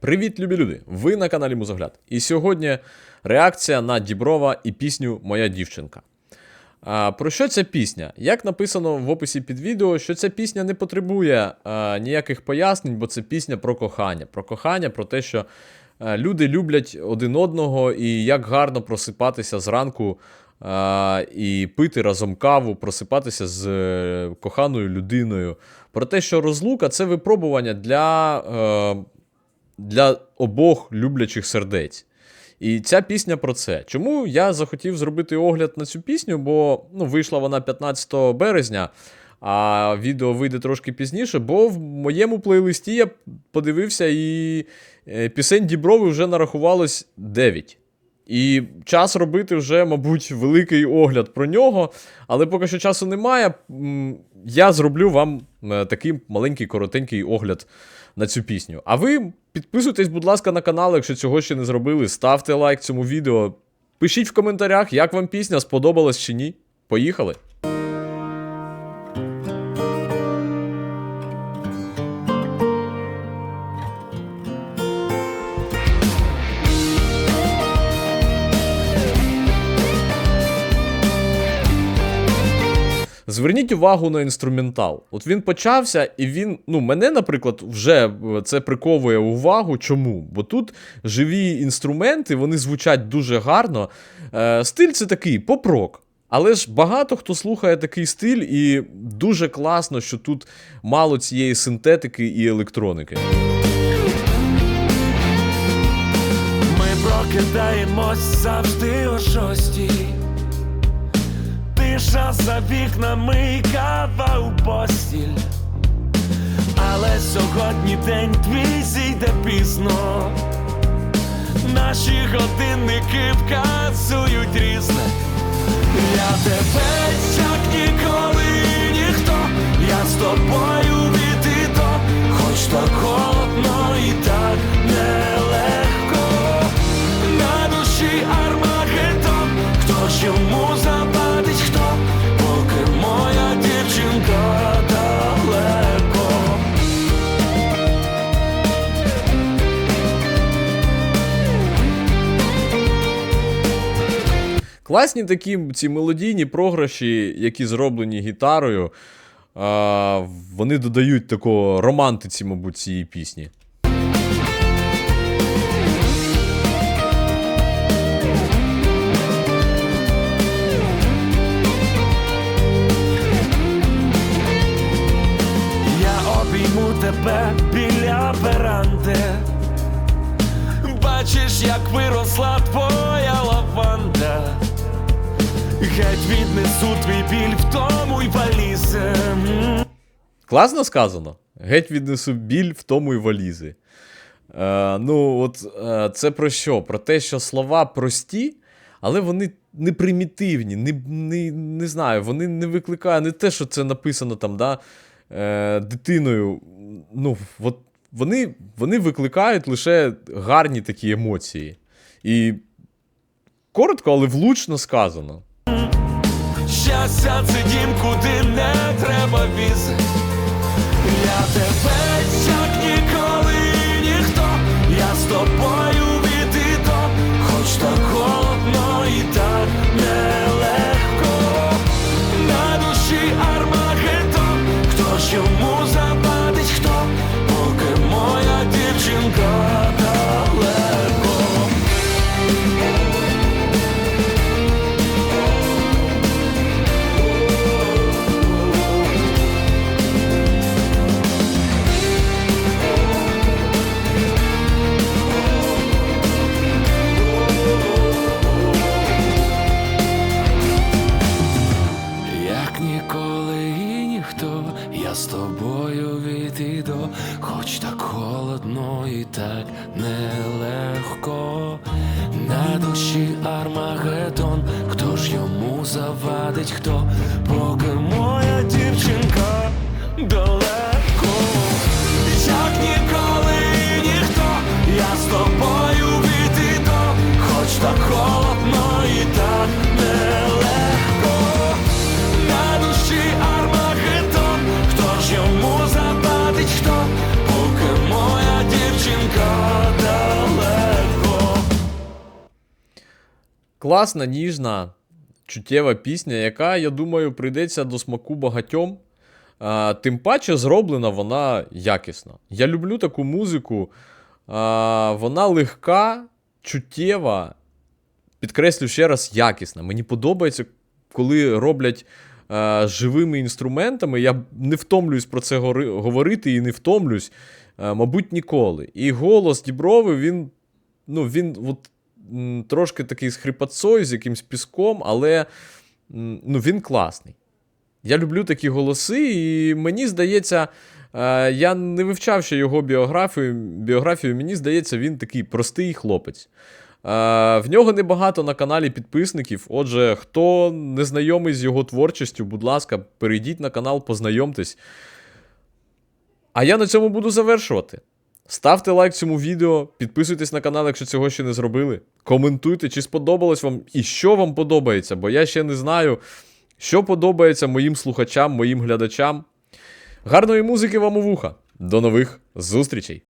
Привіт, любі люди! Ви на каналі Музогляд. І сьогодні реакція на Діброва і пісню Моя дівчинка. А, про що ця пісня? Як написано в описі під відео, що ця пісня не потребує а, ніяких пояснень, бо це пісня про кохання. Про кохання, про те, що люди люблять один одного і як гарно просипатися зранку і пити разом каву, просипатися з е, коханою людиною. Про те, що розлука це випробування для. Для обох люблячих сердець. І ця пісня про це. Чому я захотів зробити огляд на цю пісню? Бо ну, вийшла вона 15 березня, а відео вийде трошки пізніше, бо в моєму плейлисті я подивився, і е, пісень Діброви вже нарахувалось 9. І час робити вже, мабуть, великий огляд про нього. Але поки що часу немає. Я зроблю вам е, такий маленький коротенький огляд на цю пісню. А ви підписуйтесь, будь ласка, на канал, якщо цього ще не зробили. Ставте лайк цьому відео. Пишіть в коментарях, як вам пісня, сподобалась чи ні. Поїхали! Зверніть увагу на інструментал. От він почався, і він, ну, мене, наприклад, вже е, це приковує увагу. Чому? Бо тут живі інструменти, вони звучать дуже гарно. Е, стиль це такий поп-рок. Але ж багато хто слухає такий стиль, і дуже класно, що тут мало цієї синтетики і електроники. Ми прокидаємось завжди о шостій. Тиша за вікнами і кава у постіль. Але сьогодні день твій зійде пізно. Наші годинники вказують різне. Я тебе як ніколи Класні такі ці мелодійні програші, які зроблені гітарою. А, вони додають такого романтиці, мабуть, цієї пісні. Тебе біля веранди. Бачиш, як виросла твоя лаванда. Геть віднесу твій біль в тому й валізи. Класно сказано. Геть віднесу біль в тому й валізи. Е, ну, от е, це про що? Про те, що слова прості, але вони не примітивні, не, не, не знаю, вони не викликають не те, що це написано там, да, е, дитиною. Ну, от вони, вони викликають лише гарні такі емоції. І коротко, але влучно сказано. Щастя це дім, куди не треба віз. Я тебе холодно і так нелегко. На душі Армагеддон, хто ж йому завадить, хто, поки моя дівчинка Класна, ніжна, чуттєва пісня, яка, я думаю, прийдеться до смаку багатьом. А, тим паче зроблена вона якісно. Я люблю таку музику. А, вона легка, чуттєва, підкреслю ще раз, якісна. Мені подобається, коли роблять живими інструментами. Я не втомлююсь про це говорити і не втомлюсь, мабуть, ніколи. І голос Діброви, він, ну, він от, трошки такий з хрипотцою, з якимсь піском, але ну, він класний. Я люблю такі голоси, і мені здається, е, я не вивчав ще його біографію. біографію. Мені здається, він такий простий хлопець. Е, в нього небагато на каналі підписників. Отже, хто не знайомий з його творчістю, будь ласка, перейдіть на канал, познайомтесь. А я на цьому буду завершувати. Ставте лайк цьому відео, підписуйтесь на канал, якщо цього ще не зробили. Коментуйте, чи сподобалось вам і що вам подобається, бо я ще не знаю, що подобається моїм слухачам, моїм глядачам. Гарної музики вам у вуха. До нових зустрічей!